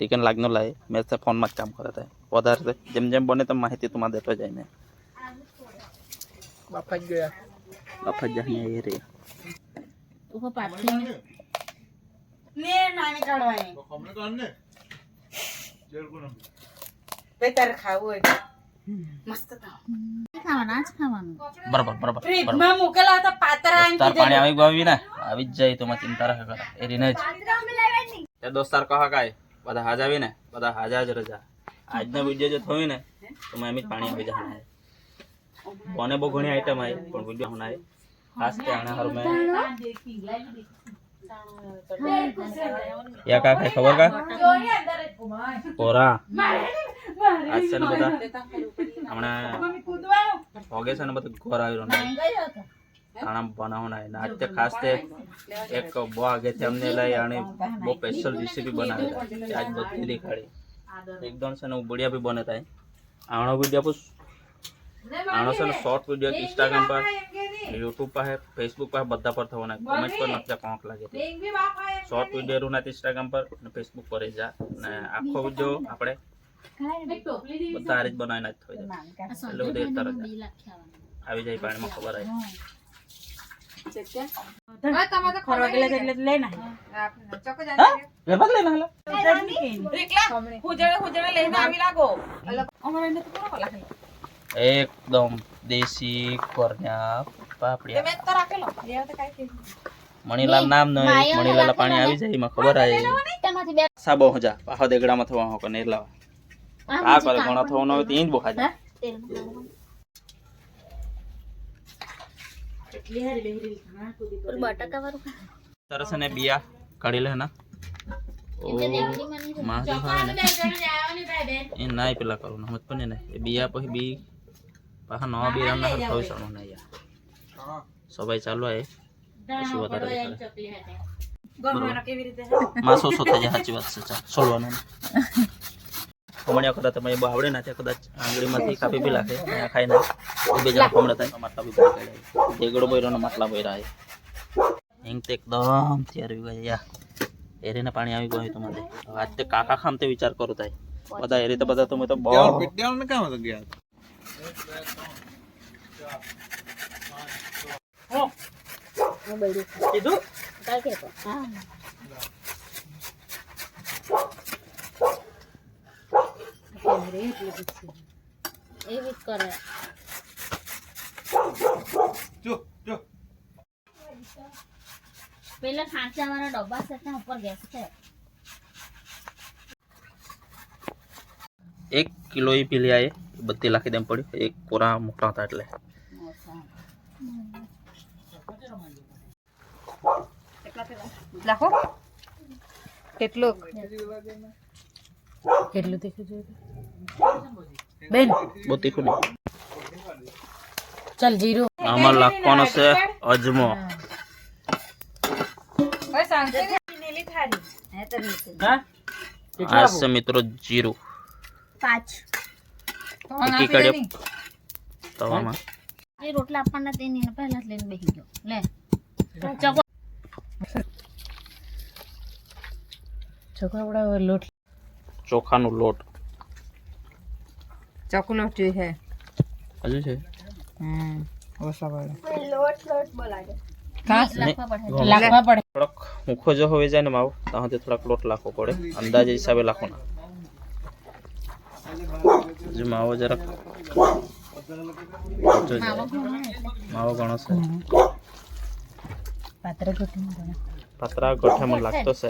ठीक है लागनो लाए मेरे से फोन मत काम करता है पदार से जम जम बने तो माहिती तुम्हारा देते जाए मैं બાપા જ ગયા बाफा जाने ये रे ઉપર પાછી ને નાની કાઢવાની બે તારે ખાવું હોય તો. મસ્ત થાવ ખાવાના જ ખાવાનું बराबर बराबर बराबर ફ્રીજમાં મૂકેલા હતા પાતરા આને दोस्तार કીધેલું. पानी આવી ગયો ને આવી જ જાય તો માં ચિંતા રાખે કરા એ રીને જ તે દોસ્તાર કહા કાય બધા હાજા આવી ને બધા હાજા જ રજા. આજનો વીડિયો જો થયો ને તો મેં એમ જ પાણી આવી જવાના કોને બહુ ઘણી આઈટમ આવી પણ વીડિયો હું નાય ખાસ કે આના હારું મેં યા કા ખાય ખબર કા? કોરા. આજ છે ને બધા હમણાં ભોગે છે ને બધા ઘર આવી રહ્યું ખાણા બનાવવાના ને આજે ખાસ તે એક બહુ આગેથી અમને લઈ અને બહુ સ્પેશિયલ રેસીપી બનાવી આજ બધી દેખાડી. એકદમ છે ને બઢિયા બી બને થાય. આણો વીડિયો પૂછ આણો છે ને શોર્ટ વીડિયો ઇન્સ્ટાગ્રામ પર યુટ્યુબ પર ફેસબુક પર બધા પર થવાના. કોમેન્ટ પર નથી કોંક લાગે શોર્ટ વીડિયો રૂ નથી ઇન્સ્ટાગ્રામ પર અને ફેસબુક પર જા ને આખો વીડિયો આપણે બધા આ રીત બનાવીને જ થઈ જાય એટલે બધું તરત આવી જાય પાણીમાં ખબર આવી. એકદમ દેશી કોરન્યા પાપડિયા. મેં તો રાખેલો. તો કાંઈ. મણીલાલ નામ ન મણીલાલ પાણી આવી જાય એમાં ખબર આવી તેમાંથી બે સાબો હજા પાહો દેગડામાં થવા હોકો ને એટલા આ કરે ઘણો થવાનો હોય તો ઈ જ બોખા જાય તેલ એટલી હારી બેહરી ઘણા કૂદી પેલું બટાકા વાળું ખા. સરસ અને બિયા કાઢી લે ના? એ નાય પેલા કરું ને પડે ને? એ બિયા પછી બી પાછા નવા બી રામ ના ખાવી સણો ને યાર. સબાઈ ચાલુ આય પછી વધારે દેખાડે. ગમવાનો કેવી રીતે માં થઈ જાય સાચી વાત છે ચાલ. છોડવાનું હમણાં કદાચ તમે બાવડે ના ત્યાં કદાચ આંગળીમાંથી કાપી બી લાગે અહીંયા ખાઈને બે જણા હમણાં થાય માટલા બી કાઢે દેગડો બોયરો માટલા બોયરા એ હિંગ તો એકદમ તૈયાર આવી ગયા. યા એરીને પાણી આવી ગયું તમારે આજ તે કાકા ખામ તે વિચાર કરો થાય બધા એરી તો બધા તમે તો બહુ કીધું કાઈ કે હા. એવી જ કરે. પેલા ખાંચા વાળા ડબ્બા છે ત્યાં ઉપર ગેસ છે એક કિલો એ પીલી આયે બધી લાખી દેમ પડી એક કોરા મોટા હતા એટલે. લાખો કેટલું? કેટલું તીખું જોયું બેન. બહુ તીખું નહીં. ચાલ જીરું. આમાં લાખવાનો છે અજમો. હે? તો નહીં આ છે મિત્રો જીરું. પાંચ. એકી કડી તવામાં. જે રોટલા આપવાના તે એને પહેલા જ લઈને બેસી ગયો લે. ચકો છોકરા બડા લોટ ચોખાનો લોટ. ચોકલેટ લોટ છે. હજુ છે? હમ ઓછા પડે લાખવા પડે. લાખવા પડે. થોડોક મુખો જો હોય જાય ને માવ તાહતે થોડાક લોટ લાખવો પડે. અંદાજે હિસાબે લાખો હજુ માવો જરાક. માવો ઘણો છે. પાત્ર ગોઠામાં લાગતો છે.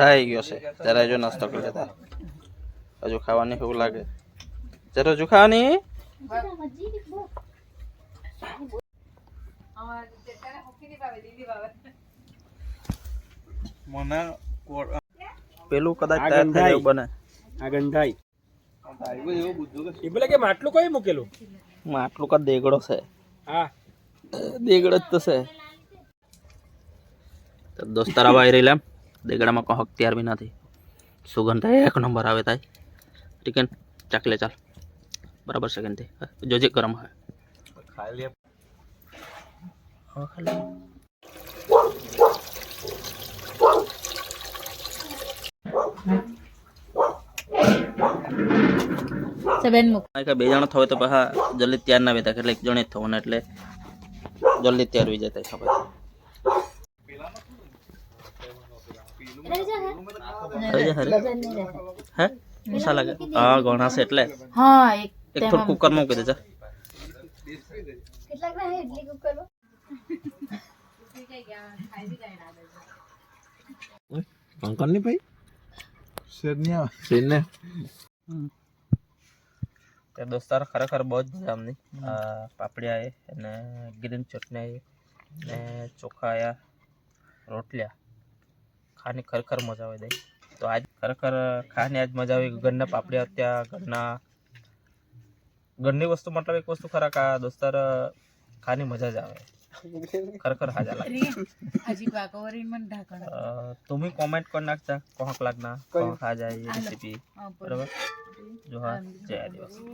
થઈ ગયો છે. જરા જો નાસ્તો કરી લેતા. હજુ ખાવાની એવું લાગે. જરા હજુ ખાવાની? પેલું કદાચ તૈયાર થાય એવું બને. આ ગંધાઈ. એ બોલે કે માટલું કઈ મૂકેલું? માં કા દેગડો છે. હા. દેગડો જ તો છે. તો દોસ્તાર આવી રહેલા દેગડામાં કોઈ હક તૈયાર બી નથી. સુગંધ એક નંબર આવે થાય ઠીક છે ને? ચાક લે ચાલ. બરાબર સેકન્ડથી જોજે ગરમ હોય. ખાઈ બે જણા થવે તો પાછા જલ્દી તૈયાર ના બેતા એટલે એક જણે જ થવાના એટલે જલ્દી તૈયાર હોઈ જતા ખબર થઈ જાય ખરી? હે? મસા લાગે હા ઘણા છે એટલે? હા એક એક થોડું કુકરમાં મૂકી દેજો. અંકલની ભાઈ? શેરને તે દોસ્તાર ખરેખર બહુ જ મજા આમની. આ પાપડી આવી અને ગ્રીન ચટણી આવી ને ચોખા આવ્યા રોટલ્યા ખાવાની ખરેખર મજા આવે દઈ. તો આજ ખરેખર ખાવાની આજ મજા આવી ઘરના પાપડી ત્યાં ઘરના ઘરની વસ્તુ મતલબ એક વસ્તુ ખરા આ દોસ્તાર ખાવાની મજા જ આવે. ખરેખર હાજા લાગે. હજી બાકોવરી મન ઢાકણ તમે કોમેન્ટ કરી નાખતા કોહક લાગના કોહક આ જાય રેસીપી બરાબર? જો હા જય આદિવાસી.